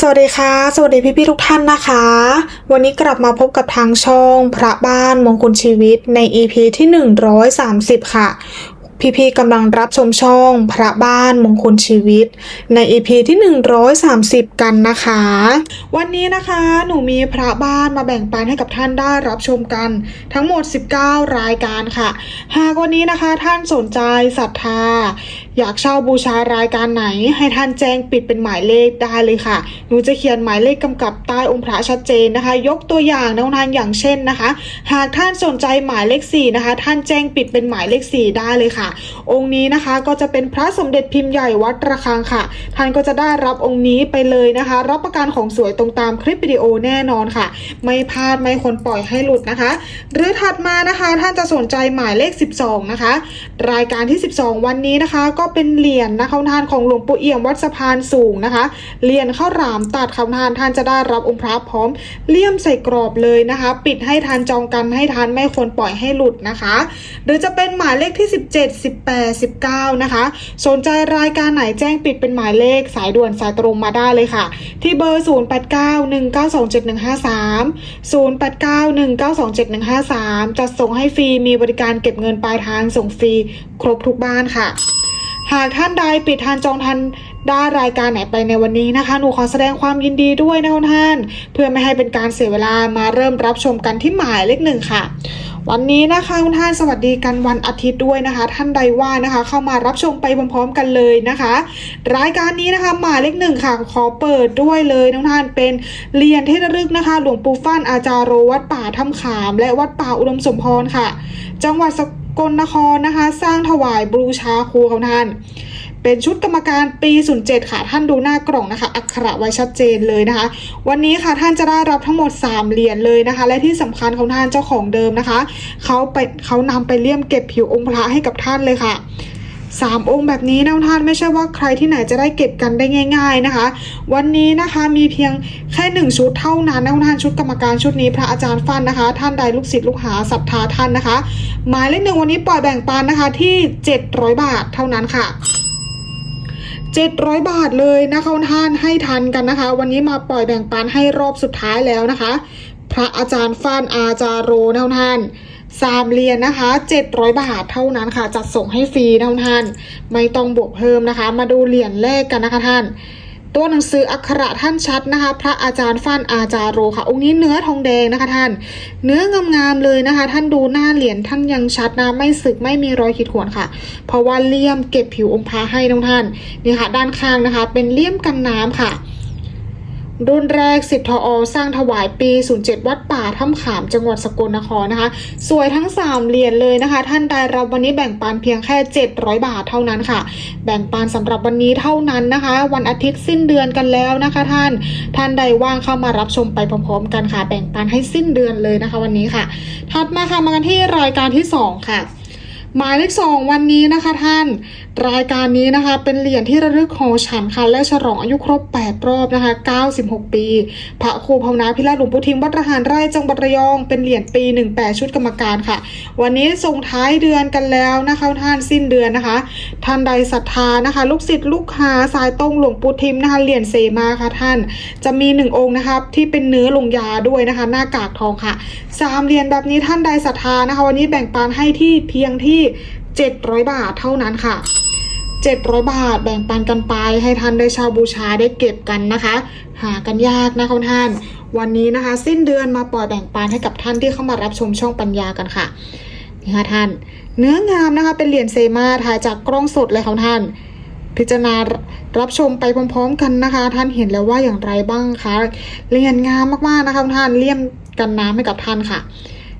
สวัสดีค่ะ สวัสดีพี่ๆทุกท่านนะคะ วันนี้กลับมาพบกับทางช่องพระบ้านมงคลชีวิตใน EP ที่ 130 ค่ะ พี่ๆกำลังรับชมช่องพระบ้านมงคลชีวิต ใน EP ที่ 130 กันนะคะ วันนี้นะคะหนูมีพระบ้านมาแบ่งปันให้กับท่านได้รับชมกัน ทั้งหมด 19 รายการค่ะ หากวันนี้นะคะท่านสนใจศรัทธา อยากเช่าบูชารายการไหน ให้ท่านแจ้งปิดเป็นหมายเลขได้เลยค่ะ หนูจะเขียนหมายเลขกำกับใต้องค์พระชัดเจนนะคะ ยกตัวอย่างน้องนานอย่างเช่นนะคะ หากท่านสนใจหมายเลข4นะคะ ท่านแจ้งปิดเป็นหมายเลข4ได้เลยค่ะ องค์นี้นะคะก็จะเป็นพระสมเด็จพิมพ์ใหญ่วัดระฆังค่ะ ท่านก็จะได้รับองค์นี้ไปเลยนะคะ รับประกันของสวยตรงตามคลิปวิดีโอแน่นอนค่ะ ไม่พลาดไม่ควรปล่อยให้หลุดนะคะ หรือถัดมานะคะ ท่านจะสนใจหมายเลข 12 นะคะ รายการที่ 12 วันนี้นะคะก็เป็นเหรียญนะคะทานของหลวงปู่เอี่ยมวัดสะพานสูงนะคะเหรียญข้าวหลามตัดคำทานท่านจะได้รับองค์พระพร้อมเลี่ยมใส่กรอบเลยนะคะ ปิดให้ทานจองกันให้ทานไม่ควรปล่อยให้หลุดนะคะ หรือจะเป็นหมายเลขที่ 17 18 19 นะคะ สนใจรายการไหนแจ้งปิดเป็นหมายเลขสายด่วนสายตรงมาได้เลยค่ะ ที่เบอร์ 0891927153 0891927153 จะส่งให้ฟรีมีบริการเก็บเงินปลายทางส่งฟรีครบทุกบ้านค่ะ หากท่านใดปิดทานจองทันได้รายการไหนไปในวันนี้นะคะ หนูขอแสดงความยินดีด้วยนะคุณท่าน เพื่อไม่ให้เป็นการเสียเวลามาเริ่มรับชมกันที่หมายเลขหนึ่งค่ะ วันนี้นะคะคุณท่านสวัสดีกันวันอาทิตย์ด้วยนะคะ ท่านใดว่านะคะ เข้ามารับชมไปพร้อมๆกันเลยนะคะ รายการนี้นะคะหมายเลขหนึ่งค่ะ ขอเปิดด้วยเลยน้องท่านเป็นเรียนที่ระลึกนะคะ หลวงปู่ฟั่นอาจารย์โรวัดป่าถ้ำขาม และวัดป่าอุดมสมพรค่ะ จังหวัดส กลนครนะคะ สร้างถวายบูชาครูของท่าน เป็นชุดกรรมการปี07ค่ะ ท่านดูหน้ากล่องนะคะ อักขระไว้ชัดเจนเลยนะคะ วันนี้ค่ะท่านจะได้รับทั้งหมด 3 เหรียญเลยนะคะ และที่สำคัญของท่านเจ้าของเดิมนะคะเขาไปเขานำไปเลี่ยมเก็บผิวองค์พระให้กับท่านเลยค่ะ สามองค์แบบนี้นะท่านไม่ใช่ว่าใครที่ไหนจะได้เก็บกันได้ง่าย ๆนะคะ วันนี้นะคะมีเพียงแค่หนึ่งชุดเท่านั้นนะท่านชุดกรรมการชุดนี้พระอาจารย์ฟันนะคะ ท่านใดลูกศิษย์ลูกหาศรัทธาท่านนะคะ หมายเลขหนึ่งวันนี้ปล่อยแบ่งปันนะคะที่ 700 บาทเท่านั้นค่ะ700 บาทเลยนะคะท่านให้ทันกันนะคะ วันนี้มาปล่อยแบ่งปันให้รอบสุดท้ายแล้วนะคะ พระอาจารย์ฟานอาจารโรนะท่าน สามเหรียญนะคะ700บาทเท่านั้นค่ะ จัดส่งให้ฟรีนะท่าน ไม่ต้องบวกเพิ่มนะคะ มาดูเหรียญแรกกันนะคะท่าน ตัวหนังสืออักขระท่านชัดนะคะ พระอาจารย์ฟั่นอาจารโรค่ะ องค์นี้เนื้อทองแดงนะคะท่าน เนื้องามๆเลยนะคะ ท่านดูหน้าเหรียญท่านยังชัดนะ ไม่สึกไม่มีรอยขีดข่วนค่ะ เพราะว่าเลี่ยมเก็บผิวองค์พระให้น้องท่าน นี่ค่ะ ด้านข้างนะคะ เป็นเลี่ยมกันน้ำค่ะ รุ่นแรกสิทธ์ทอสร้างถวายปี 07 วัดป่าถ้ำขามจังหวัดสกลนครนะคะ สวยทั้ง 3 เหรียญเลยนะคะ ท่านใดรับวันนี้แบ่งปันเพียงแค่ 700 บาทเท่านั้นค่ะ แบ่งปันสำหรับวันนี้เท่านั้นนะคะ วันอาทิตย์สิ้นเดือนกันแล้วนะคะ ท่านท่านใดว่างเข้ามารับชมไปพร้อมๆ กันค่ะ แบ่งปันให้สิ้นเดือนเลยนะคะ วันนี้ค่ะ ถัดมาค่ะมากันที่รายการที่ 2 ค่ะ หมายเลขสองวันนี้นะคะท่าน รายการนี้นะคะ เป็นเหรียญที่ระลึกของฉันค่ะและฉลองอายุครบ 8 รอบนะคะ 96 ปี พระครูภาวนาพิราชหลวงปู่ทิมวัดระหารไร่จังหวัดระยอง เป็นเหรียญปี 18 ชุดกรรมการค่ะ วันนี้ส่งท้ายเดือนกันแล้วนะคะท่านสิ้นเดือนนะคะ ท่านใดศรัทธานะคะ ลูกศิษย์ลูกหาสายตรงหลวงปู่ทิมนะคะเหรียญเซมาค่ะท่าน จะมีหนึ่งองค์นะคะที่เป็นเนื้อลงยาด้วยนะคะ หน้ากากทองค่ะสามเหรียญแบบนี้ท่านใดศรัทธานะคะ วันนี้แบ่งปันให้ที่เพียงที่700 บาทเท่านั้นค่ะ 700 บาทแบ่งปันกันไปให้ท่านได้ชาวบูชาได้เก็บกันนะคะ หากันยากนะคะท่าน วันนี้นะคะ สิ้นเดือนมาปล่อยแบ่งปันให้กับท่านที่เข้ามารับชมช่องปัญญากันค่ะนี่ค่ะท่าน เนื้องามนะคะเป็นเหรียญเซมาถ่ายจากกล้องสดเลยของท่าน พิจารณารับชมไปพร้อม ๆ กันนะคะ ท่านเห็นแล้วว่าอย่างไรบ้างคะเหรียญงามมากๆนะคะท่านเลี่ยมกันน้ำให้กับท่านค่ะ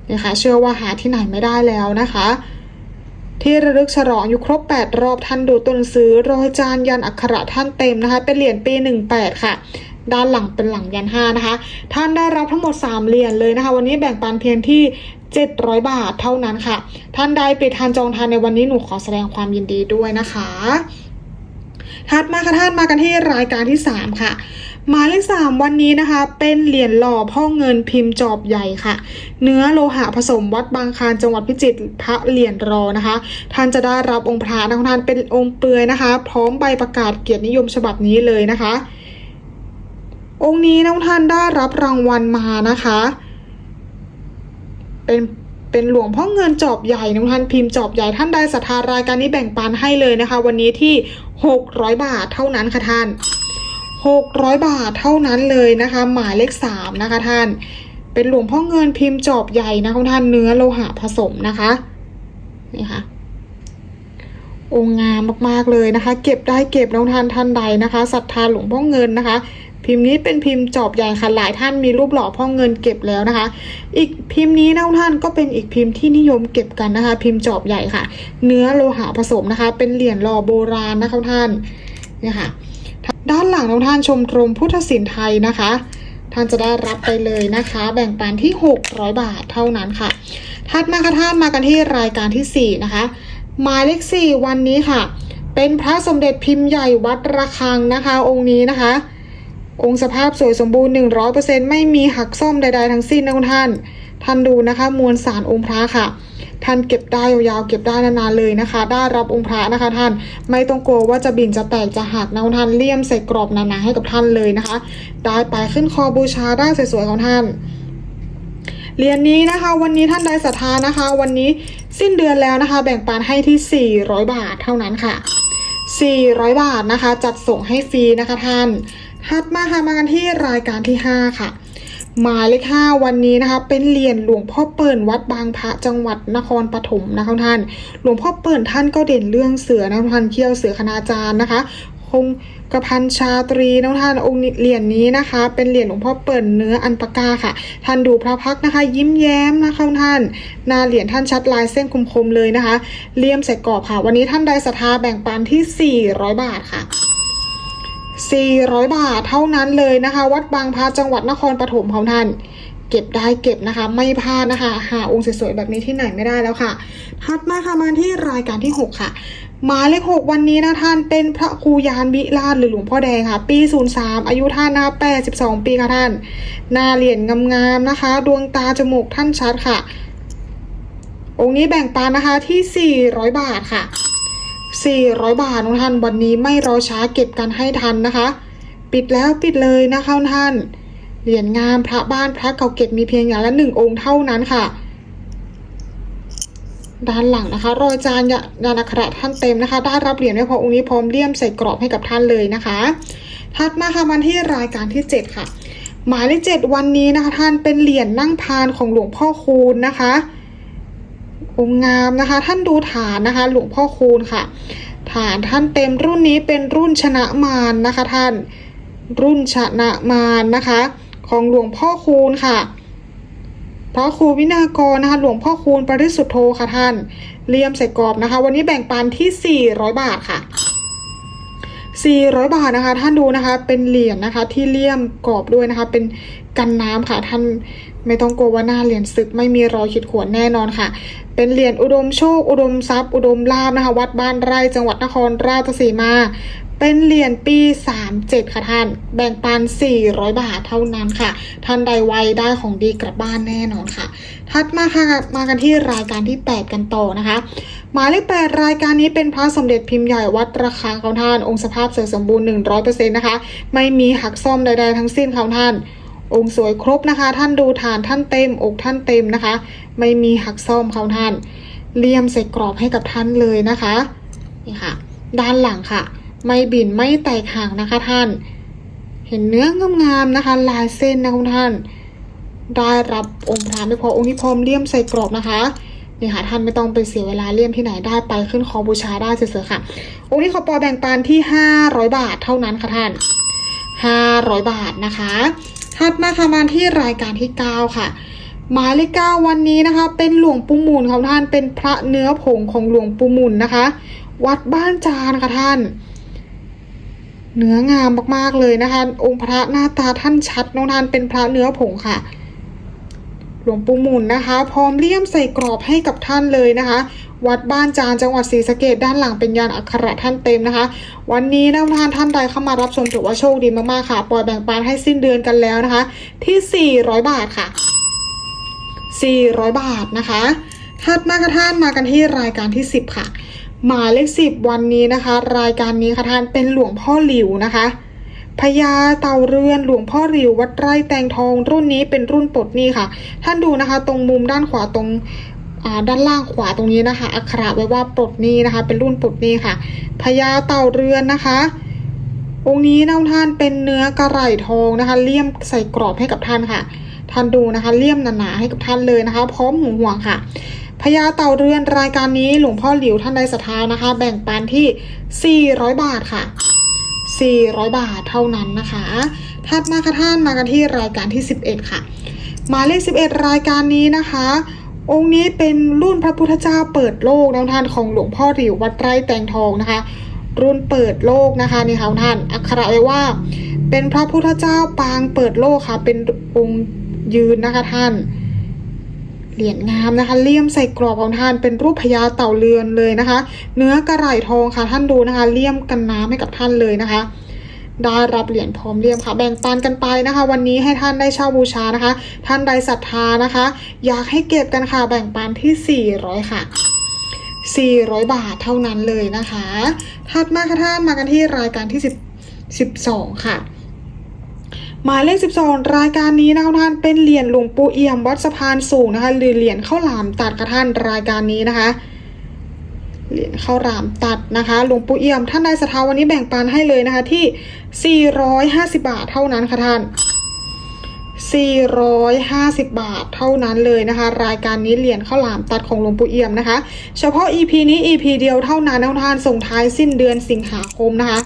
นี่ค่ะเชื่อว่าหาที่ไหนไม่ได้แล้วนะคะ ที่ระลึกฉลองอยู่ครบ 8 รอบท่านดูต้นซื้อรอยจานยันอักขระท่านเต็มนะคะ เป็นเหรียญปี 18 ค่ะ ด้านหลังเป็นหลังยัน5นะคะ ท่านได้รับทั้งหมด 3เหรียญเลยนะคะ วันนี้แบ่งปันเพียงที่ 700 บาทเท่านั้นค่ะ ท่านใดปิดทานจองทานในวันนี้หนูขอแสดงความยินดีด้วยนะคะ ถัดมาค่ะท่านมากันที่รายการที่ 3 ค่ะ หมายเลขสามวันนี้นะคะ เป็นเหรียญหล่อพ่อเงินพิมพ์จอบใหญ่ค่ะ เนื้อโลหะผสมวัดบางคานจังหวัดพิจิตรพระเหรียญรอนะคะ ท่านจะได้รับองค์พระนะท่านเป็นองค์เปลือยนะคะ พร้อมใบประกาศเกียรตินิยมฉบับนี้เลยนะคะ องค์นี้น้องท่านได้รับรางวัลมานะคะ เป็น เป็นหลวงพ่อเงินจอบใหญ่น้องท่านพิมพ์จอบใหญ่ท่านใดศรัทธารายการนี้แบ่งปันให้เลยนะคะ วันนี้ที่ 600 บาทเท่านั้นค่ะท่าน 600 บาทเท่านั้นเลยนะคะ หมายเลข3นะคะท่าน เป็นหลวงพ่อเงินพิมพ์จอบใหญ่นะคะท่านเนื้อโลหะผสมนะคะนี่ค่ะองค์งามมากๆเลยนะคะ เก็บได้เก็บน้องท่านท่านใดนะคะศรัทธาหลวงพ่อเงินนะคะ พิมพ์นี้เป็นพิมพ์จอบใหญ่ค่ะหลายท่านมีรูปหล่อพ่อเงินเก็บแล้วนะคะ อีกพิมพ์นี้นะท่านก็เป็นอีกพิมพ์ที่นิยมเก็บกันนะคะ พิมพ์จอบใหญ่ค่ะ เนื้อโลหะผสมนะคะ เป็นเหรียญหล่อโบราณนะคะท่านเนี่ยค่ะ ด้านหลังท่านชมรมพุทธศิลป์ไทยนะคะท่านจะได้รับไปเลยนะคะ แบ่งปันที่ 600 บาทเท่านั้นค่ะ ถัดมาค่ะท่านมากันที่รายการที่ 4 นะคะหมายเลข4วันนี้ค่ะ เป็นพระสมเด็จพิมพ์ใหญ่วัดระฆังนะคะ องค์นี้นะคะ องค์สภาพสวยสมบูรณ์ 100%ไม่มีหักซ่อมใด ๆ ทั้งสิ้นนะคุณท่าน ท่านดูนะคะ มวลสารองค์พระค่ะ ท่านเก็บได้ยาวๆเก็บได้นานๆเลยนะคะ ได้รับองค์พระนะคะ ท่านไม่ต้องกลัวว่าจะบินจะแตกจะหักนะคุณท่านเลี่ยมใส่กรอบหนาๆให้กับท่านเลยนะคะ ได้ไปขึ้นคอบูชาได้สวยๆของท่านเหรียญนี้นะคะวันนี้ท่านใดศรัทธานะคะ วันนี้สิ้นเดือนแล้วนะคะ แบ่งปันให้ที่ 400 บาทเท่านั้นค่ะ 400 บาทนะคะ จัดส่งให้ฟรีนะคะท่าน ถัดมาค่ะมากันที่รายการที่ 5 ค่ะ หมายเลข5วันนี้นะคะ เป็นเหรียญหลวงพ่อเปิ่นวัดบางพระจังหวัดนครปฐมนะคะท่าน หลวงพ่อเปิ่นท่านก็เด่นเรื่องเสือนะท่านเขี้ยวเสือคณาจารย์นะคะคงกระพันชาตรีน้องท่านองค์เหรียญนี้นะคะ เป็นเหรียญหลวงพ่อเปิ่นเนื้ออันปากาค่ะ ท่านดูพระพักนะคะ ยิ้มแย้มนะคะท่านหน้าเหรียญท่านชัดลายเส้นคมๆเลยนะคะเลี่ยมใส่กรอบค่ะ วันนี้ท่านใดศรัทธาแบ่งปันที่ 400 บาทค่ะ 400 บาทเท่านั้นเลยนะคะ วัดบางพระจังหวัดนครปฐมของท่านเก็บได้เก็บนะคะ ไม่พลาดนะคะ หาองค์สวยๆแบบนี้ที่ไหนไม่ได้แล้วค่ะถัดมาค่ะมาที่รายการที่ 6 ค่ะ หมายเลข6วันนี้นะท่านเป็นพระครูยานวิราชหรือหลวงพ่อแดงค่ะ ปี 03 อายุท่านนะ82 ปีค่ะท่าน หน้าเหรียญงามๆนะคะ ดวงตาจมูกท่านชัดค่ะ องค์นี้แบ่งปันนะคะที่ 400 บาทค่ะ 400 บาททุกท่านวันนี้ไม่รอช้าเก็บกันให้ทันนะคะ ปิดแล้วปิดเลยนะคะท่าน เหรียญงามพระบ้านพระเก่าเก็บมีเพียงอย่างละหนึ่งองค์เท่านั้นค่ะ ด้านหลังนะคะ รอยจานยานอักขระท่านเต็มนะคะ ได้รับเหรียญไม่พอองค์นี้พร้อมเลี่ยมใส่กรอบให้กับท่านเลยนะคะ ถัดมาค่ะมาที่รายการที่ 7 ค่ะ หมายเลขเจ็ดวันนี้นะคะ ท่านเป็นเหรียญนั่งพานของหลวงพ่อคูณนะคะ องค์งามนะคะ ท่านดูฐานนะคะ หลวงพ่อคูณค่ะ ฐานท่านเต็มรุ่นนี้เป็นรุ่นชนะมารนะคะ ท่านรุ่นชนะมารนะคะ ของหลวงพ่อคูณค่ะพระครูวินากรนะคะ หลวงพ่อคูณปริสุทธโธค่ะท่านเลี่ยมใส่กรอบนะคะ วันนี้แบ่งปันที่ 400 บาทค่ะ 400 บาทนะคะ ท่านดูนะคะ เป็นเหรียญนะคะ ที่เลี่ยมกรอบด้วยนะคะ เป็นกันน้ำค่ะท่านไม่ต้องกลัวว่าหน้าเหรียญศึกไม่มีรอยขีดข่วนแน่นอนค่ะ เป็นเหรียญอุดมโชค อุดมทรัพย์ อุดมลาบนะคะ วัดบ้านไร่จังหวัดนครราชสีมา เป็นเหรียญปี 37 ค่ะท่าน แบ่งปัน 400 บาทเท่านั้นค่ะ ท่านใดไวได้ของดีกลับบ้านแน่นอนค่ะถัดมาค่ะมากันที่รายการที่ 8 กันต่อนะคะหมายเลข8รายการนี้เป็นพระสมเด็จพิมพ์ใหญ่วัดระฆังของท่าน องค์สภาพสวยสมบูรณ์ 100%นะคะ ไม่มีหักซ่อมใดๆทั้งสิ้นของท่าน องค์สวยครบนะคะ ท่านดูฐานท่านเต็ม อกท่านเต็มนะคะ ไม่มีหักซ่อมของท่าน เลี่ยมใส่กรอบให้กับท่านเลยนะคะนี่ค่ะ ด้านหลังค่ะ ไม่บินไม่แตกห่างนะคะท่าน เห็นเนื้องามๆนะคะ ลายเส้นนะคุณท่าน ได้รับองค์พระไม่พอองค์นี้พร้อมเลี่ยมใส่กรอบนะคะ นี่ค่ะท่านไม่ต้องไปเสียเวลาเลี่ยมที่ไหนได้ไปขึ้นคอบูชาได้เสือๆค่ะองค์นี้ขอปอแบ่งปันที่ 500 บาทเท่านั้นค่ะท่าน 500 บาทนะคะถัดมาค่ะมาที่รายการที่ 9 ค่ะหมายเลขเก้าวันนี้นะคะ เป็นหลวงปู่มูลของท่านเป็นพระเนื้อผงของหลวงปู่มูลนะคะ วัดบ้านจานค่ะท่าน เนื้องามมากๆเลยนะคะ องค์พระหน้าตาท่านชัดน้องท่านเป็นพระเนื้อผงค่ะ หลวงปู่หมุนนะคะ พร้อมเลี่ยมใส่กรอบให้กับท่านเลยนะคะ วัดบ้านจานจังหวัดศรีสะเกดด้านหลังเป็นยานอักขระท่านเต็มนะคะ วันนี้นักท่านท่านใดเข้ามารับชมถือว่าโชคดีมากๆค่ะ ปล่อยแบ่งปันให้สิ้นเดือนกันแล้วนะคะ ที่ 400 บาทค่ะ 400 บาทนะคะถัดมาค่ะท่านมากันที่รายการที่ 10 ค่ะ หมายเลข10 วันนี้นะคะ รายการนี้ค่ะท่านเป็นหลวงพ่อหลิวนะคะ พญาเต่าเรือนหลวงพ่อริววัดไร่แตงทอง รุ่นนี้เป็นรุ่นปลดนี้ค่ะ ท่านดูนะคะ ตรงมุมด้านขวาตรงด้านล่างขวาตรงนี้นะคะ อักขระไว้ว่าปลดนี้นะคะ เป็นรุ่นปลดนี้ค่ะพญาเต่าเรือนนะคะ องค์นี้นะท่านเป็นเนื้อกระไหล่ทองนะคะ เลี่ยมใส่กรอบให้กับท่านค่ะ ท่านดูนะคะ เลี่ยมหนาๆให้กับท่านเลยนะคะ พร้อมหูห่วงค่ะพญาเต่าเรือนรายการนี้หลวงพ่อหลิวท่านใดศรัทธานะคะ แบ่งปันที่ 400 บาทค่ะ 400 บาทเท่านั้นนะคะ ถัดมาค่ะท่านมากันที่รายการที่ 11 ค่ะ หมายเลข 11 รายการนี้นะคะ องค์นี้เป็นรุ่นพระพุทธเจ้าเปิดโลกนะท่านของหลวงพ่อหลิววัดไร่แตงทองนะคะ รุ่นเปิดโลกนะคะนี่ค่ะท่านอักขระไว้ว่า เป็นพระพุทธเจ้าปางเปิดโลกค่ะ เป็นองค์ยืนนะคะท่าน เหรียญงามนะคะเลี่ยมใส่กรอบของท่านเป็นรูปพญาเต่าเรือนเลยนะคะ เนื้อกระไหล่ทองค่ะท่านดูนะคะ เลี่ยมกันน้ำให้กับท่านเลยนะคะได้รับเหรียญพร้อมเลี่ยมค่ะ แบ่งปันกันไปนะคะ วันนี้ให้ท่านได้เช่าบูชานะคะ ท่านใดศรัทธานะคะ อยากให้เก็บกันค่ะ แบ่งปันที่ 400 ค่ะ 400 บาทเท่านั้นเลยนะคะ ถัดมาค่ะท่านมากันที่รายการที่10 12 ค่ะ หมายเลข 12 รายการนี้นะคะท่านเป็นเหรียญหลวงปู่เอี่ยมวัดสะพานสูงนะคะหรือเหรียญข้าวหลามตัดค่ะท่านรายการนี้นะคะเหรียญข้าวหลามตัดนะคะหลวงปู่เอี่ยมท่านใดศรัทาวันนี้แบ่งปันให้เลยนะคะที่ 450 บาทเท่านั้นค่ะท่าน 450 บาทเท่านั้นเลยนะคะ รายการนี้เหรียญข้าวหลามตัดของหลวงปู่เอี่ยมนะคะ เฉพาะ EP นี้ EP เดียวเท่านั้นนะท่านส่งท้ายสิ้นเดือนสิงหาคมนะคะ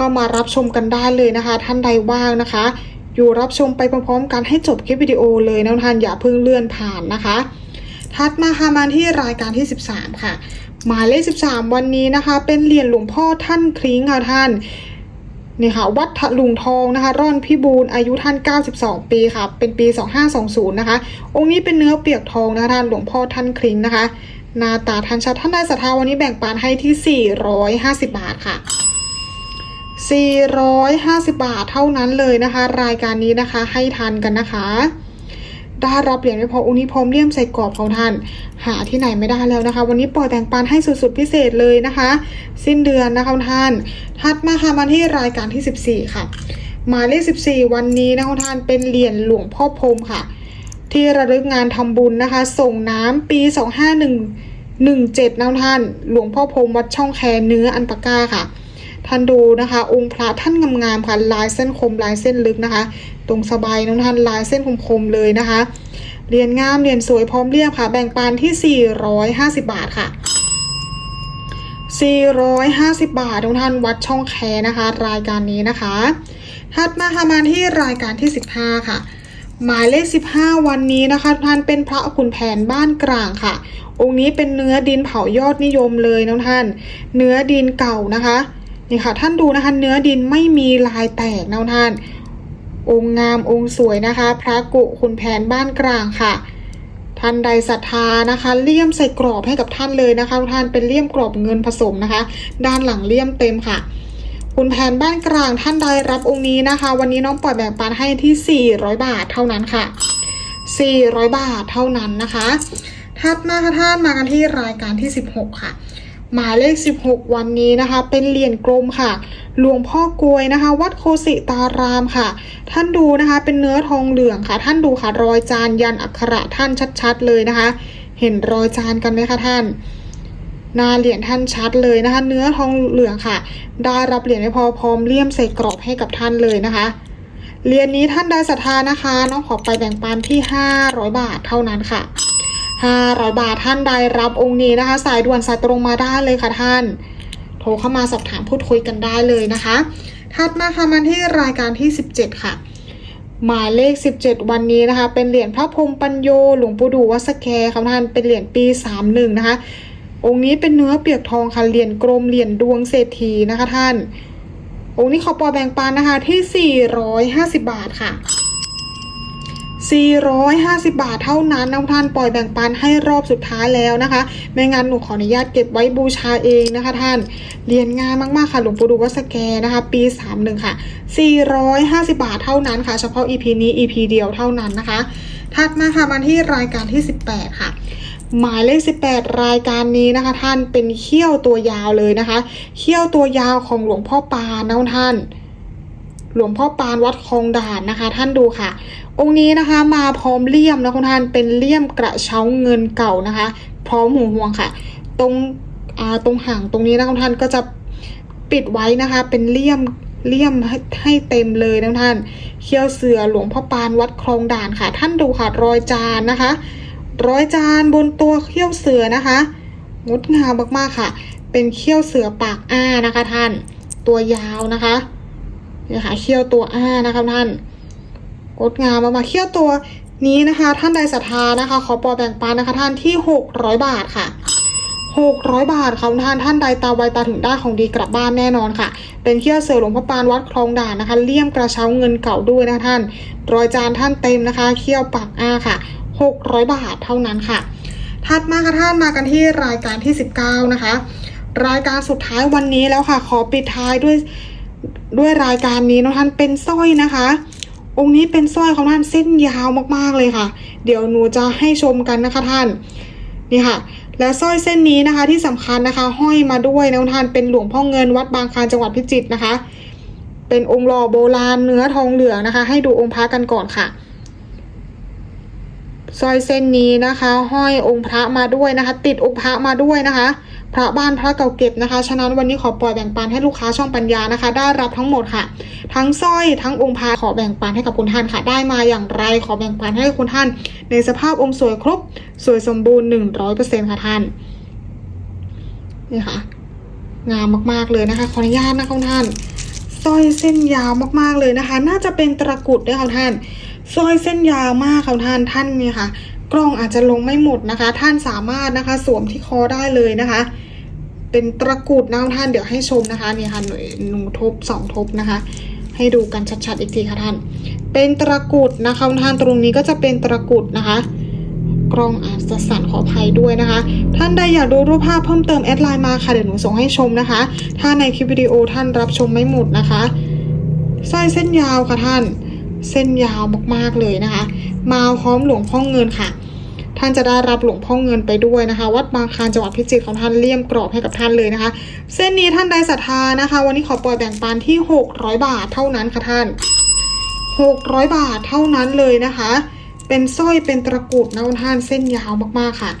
เข้ามารับชมกันได้เลยนะคะ ท่านใดว่างนะคะ อยู่รับชมไปพร้อมๆ กันให้จบคลิปวิดีโอเลยนะท่านอย่าเพิ่งเลื่อนผ่านนะคะ ถัดมาค่ะมาที่รายการที่ 13 ค่ะ หมายเลข 13 วันนี้นะคะ เป็นเหรียญหลวงพ่อท่านคริ้งค่ะท่านนี่ค่ะวัดถลุงทองนะคะ ร่อนพิบูลอายุท่าน 92 ปีค่ะ เป็นปี 2520 นะคะ องค์นี้เป็นเนื้อเปียกทองนะคะท่านหลวงพ่อท่านคริ้งนะคะ นาตาท่านชัดท่านได้ศรัทธาวันนี้แบ่งปันให้ที่ 450 บาทค่ะ 450 บาทเท่านั้นเลยนะคะ รายการนี้นะคะให้ทันกันนะคะ ได้รับเหรียญไม่พอองค์นี้พรมเลี่ยมใส่กรอบของท่าน หาที่ไหนไม่ได้แล้วนะคะ วันนี้ปล่อยแบ่งปันให้สุดๆพิเศษเลยนะคะ สิ้นเดือนนะคะท่าน ถัดมาค่ะมาที่รายการที่ 14 ค่ะ หมายเลข 14 วันนี้นะคะท่านเป็นเหรียญหลวงพ่อพรมค่ะ ที่ระลึกงานทำบุญนะคะ ส่งน้ำปี 25117นะท่าน หลวงพ่อพรมวัดช่องแคเนื้ออันปาก้าค่ะ ท่านดูนะคะ องค์พระท่านงามๆค่ะลายเส้นคมลายเส้นลึกนะคะ ตรงสบายน้องท่านลายเส้นคมๆเลยนะคะ เรียญงามเรียญสวยพร้อมเรียบค่ะ แบ่งปันที่ 450 บาทค่ะ 450 บาททุกท่านวัดช่องแคนะคะ รายการนี้นะคะ ถัดมาค่ะมาที่รายการที่ 15 ค่ะ หมายเลข 15 วันนี้นะคะทุกท่านเป็นพระขุนแผนบ้านกลางค่ะ องค์นี้เป็นเนื้อดินเผายอดนิยมเลยน้องท่าน เนื้อดินเก่านะคะ นี่ค่ะท่านดูนะคะเนื้อดินไม่มีลายแตกนะท่าน องค์งามองค์สวยนะคะ พระกุขุนแผนบ้านกลางค่ะ ท่านใดศรัทธานะคะเลี่ยมใส่กรอบให้กับท่านเลยนะคะท่านเป็นเลี่ยมกรอบเงินผสมนะคะ ด้านหลังเลี่ยมเต็มค่ะ คุณแผนบ้านกลางท่านใดรับองค์นี้นะคะ วันนี้น้องปล่อยแบ่งปันให้ที่ 400 บาทเท่านั้นค่ะ 400 บาทเท่านั้นนะคะถัดมาค่ะท่านมากันที่รายการที่ 16 ค่ะ หมายเลข 16 วันนี้นะคะ เป็นเหรียญกลมค่ะ หลวงพ่อกลวยนะคะ วัดโคสิตารามค่ะ ท่านดูนะคะ เป็นเนื้อทองเหลืองค่ะ ท่านดูค่ะ รอยจานยันอักขระท่านชัดๆ เลยนะคะ เห็นรอยจานกันไหมคะท่านหน้าเหรียญท่านชัดเลยนะคะ เนื้อทองเหลืองค่ะ ได้รับเหรียญไม่พอพร้อมเลี่ยมใส่กรอบให้กับท่านเลยนะคะเหรียญนี้ท่านใดศรัทธานะคะ น้องขอไปแบ่งปันที่ 500 บาทเท่านั้นค่ะ 500 บาทท่านใดรับองค์นี้นะคะ สายด่วนสายตรงมาได้เลยค่ะท่าน โทรเข้ามาสอบถามพูดคุยกันได้เลยนะคะ ถัดมาค่ะมาที่รายการที่ 17 ค่ะ หมายเลข 17 วันนี้นะคะ เป็นเหรียญพระพรหมปัญโยหลวงปู่ดูวัสแกค่ะท่านเป็นเหรียญปี 31 นะคะ องค์นี้เป็นเนื้อเปียกทองค่ะเหรียญกลมเหรียญดวงเศรษฐีนะคะท่านองค์นี้ขอปอแบ่งปันนะคะที่ 450 บาทค่ะ 450 บาทเท่านั้นนะท่านปล่อยแบ่งปันให้รอบสุดท้ายแล้วนะคะ ไม่งั้นหนูขออนุญาตเก็บไว้บูชาเองนะคะท่าน เรียนง่านมากๆค่ะหลวงปู่ดูวัสแกนะคะ ปี 31 ค่ะ 450 บาทเท่านั้นค่ะ เฉพาะ EP นี้ EP เดียวเท่านั้นนะคะ ถัดมาค่ะมาที่รายการที่ 18 ค่ะหมายเลข 18 รายการนี้นะคะ ท่านเป็นเขี้ยวตัวยาวเลยนะคะเขี้ยวตัวยาวของหลวงพ่อปานนะท่าน หลวงพ่อปานวัดคลองด่านนะคะ ท่านดูค่ะ องค์นี้นะคะมาพร้อมเลี่ยมนะคุณท่านเป็นเลี่ยมกระเช้าเงินเก่านะคะ พร้อมหูห่วงค่ะ ตรงตรงห่างตรงนี้นะคุณท่านก็จะปิดไว้นะคะ เป็นเลี่ยมเลี่ยมให้ให้เต็มเลยนะท่านเขี้ยวเสือหลวงพ่อปานวัดคลองด่านค่ะ ท่านดูค่ะรอยจานนะคะ รอยจานบนตัวเขี้ยวเสือนะคะงดงามมากๆค่ะ เป็นเขี้ยวเสือปากอ้านะคะ ท่าน ตัวยาวนะคะเนี่ยค่ะเขี้ยวตัวอ้านะคะท่าน งดงามมากๆเขี้ยวตัวนี้นะคะ ท่านใดศรัทธานะคะ ขอปอแบ่งปันนะคะ ท่านที่ 600 บาทค่ะ 600 บาทค่ะท่านท่านใดตาไวตาถึงได้ของดีกลับบ้านแน่นอนค่ะ เป็นเขี้ยวเสือหลวงพ่อปานวัดคลองด่านนะคะ เลี่ยมกระเช้าเงินเก่าด้วยนะคะท่าน รอยจานท่านเต็มนะคะเขี้ยวปากอ้าค่ะ 600 บาทเท่านั้นค่ะ ถัดมาค่ะท่านมากันที่รายการที่ 19 นะคะ รายการสุดท้ายวันนี้แล้วค่ะ ขอปิดท้ายด้วยด้วยรายการนี้นะท่านเป็นสร้อยนะคะ องค์นี้เป็นสร้อยของท่านเส้นยาวมากๆเลยค่ะ เดี๋ยวหนูจะให้ชมกันนะคะท่าน นี่ค่ะ และสร้อยเส้นนี้นะคะที่สำคัญนะคะ ห้อยมาด้วยนะท่านเป็นหลวงพ่อเงินวัดบางคลานจังหวัดพิจิตรนะคะ เป็นองค์หล่อโบราณเนื้อทองเหลืองนะคะ ให้ดูองค์พระกันก่อนค่ะสร้อยเส้นนี้นะคะ ห้อยองค์พระมาด้วยนะคะ ติดองค์พระมาด้วยนะคะ พระบ้านพระเก่าเก็บนะคะ ฉะนั้นวันนี้ขอปล่อยแบ่งปันให้ลูกค้าช่องปัญญานะคะ ได้รับทั้งหมดค่ะ ทั้งสร้อยทั้งองค์พระขอแบ่งปันให้กับคุณท่านค่ะ ได้มาอย่างไรขอแบ่งปันให้คุณท่าน ในสภาพองค์สวยครบ สวยสมบูรณ์หนึ่งร้อยเปอร์เซ็นค่ะท่านนี่ค่ะงามมากๆเลยนะคะขออนุญาตนะคะท่านสร้อยเส้นยาวมากๆเลยนะคะ น่าจะเป็นตะกรุดด้วยค่ะท่านสร้อยเส้นยาวมากค่ะท่านท่านนี่ค่ะ กล้องอาจจะลงไม่หมดนะคะ ท่านสามารถนะคะ สวมที่คอได้เลยนะคะ เป็นตะกุดนะท่านเดี๋ยวให้ชมนะคะนี่ค่ะหน่วยหนูทบสองทบนะคะ ให้ดูกันชัดๆอีกทีค่ะท่าน เป็นตะกุดนะคะท่านตรงนี้ก็จะเป็นตะกุดนะคะกล้องอาจจะสั่นขออภัยด้วยนะคะ ท่านใดอยากดูรูปภาพเพิ่มเติมแอดไลน์มาค่ะเดี๋ยวหนูส่งให้ชมนะคะ ถ้าในคลิปวิดีโอท่านรับชมไม่หมดนะคะสร้อยเส้นยาวค่ะท่าน เส้นยาวมากๆเลยนะคะ มาพร้อมหลวงพ่อเงินค่ะท่านจะได้รับหลวงพ่อเงินไปด้วยนะคะ วัดบางคานจังหวัดพิจิตรของท่านเลี่ยมกรอบให้กับท่านเลยนะคะ เส้นนี้ท่านใดศรัทธานะคะ วันนี้ขอปล่อยแบ่งปันที่ 600 บาทเท่านั้นค่ะท่าน 600 บาทเท่านั้นเลยนะคะ เป็นสร้อยเป็นตะกรุดนะท่านเส้นยาวมากๆค่ะ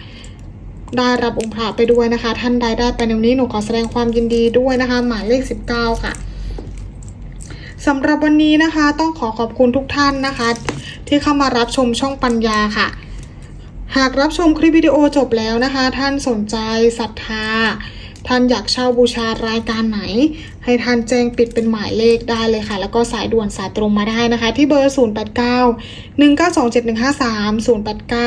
ได้รับองค์พระไปด้วยนะคะ ท่านใดได้ไปในวันนี้หนูขอแสดงความยินดีด้วยนะคะ หมายเลข 19 ค่ะสำหรับวันนี้นะคะ ต้องขอขอบคุณทุกท่านนะคะ ที่เข้ามารับชมช่องปัญญาค่ะ หากรับชมคลิปวิดีโอจบแล้วนะคะ ท่านสนใจศรัทธา ท่านอยากเช่าบูชารายการไหน ให้ท่านแจ้งปิดเป็นหมายเลขได้เลยค่ะ แล้วก็สายด่วนสายตรงมาได้นะคะ ที่เบอร์ 089 1927153 089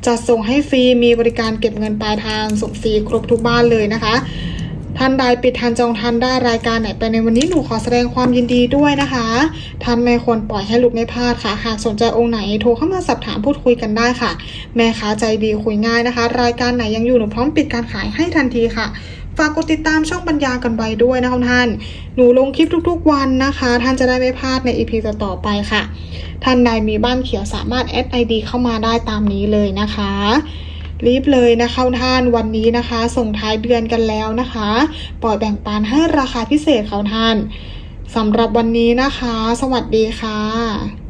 1927153จะส่งให้ฟรีมีบริการเก็บเงินปลายทางส่งฟรีครบทุกบ้านเลยนะคะ ท่านใดปิดทันจองทันได้รายการไหนไปในวันนี้หนูขอแสดงความยินดีด้วยนะคะ ท่านไม่ควรปล่อยให้หลุดไม่พลาดค่ะหากสนใจองค์ไหนโทรเข้ามาสอบถามพูดคุยกันได้ค่ะ แม่ค้าใจดีคุยง่ายนะคะ รายการไหนยังอยู่หนูพร้อมปิดการขายให้ทันทีค่ะฝากกดติดตามช่องปัญญากันไว้ด้วยนะคะท่าน หนูลงคลิปทุกๆวันนะคะ ท่านจะได้ไม่พลาดในอีพีต่อๆไปค่ะ ท่านใดมีบ้านเขียวสามารถแอดไอดีเข้ามาได้ตามนี้เลยนะคะ รีบเลยนะคะท่านวันนี้นะคะ ส่งท้ายเดือนกันแล้วนะคะปล่อยแบ่งปันให้ราคาพิเศษเขาท่านสำหรับวันนี้นะคะ สวัสดีค่ะ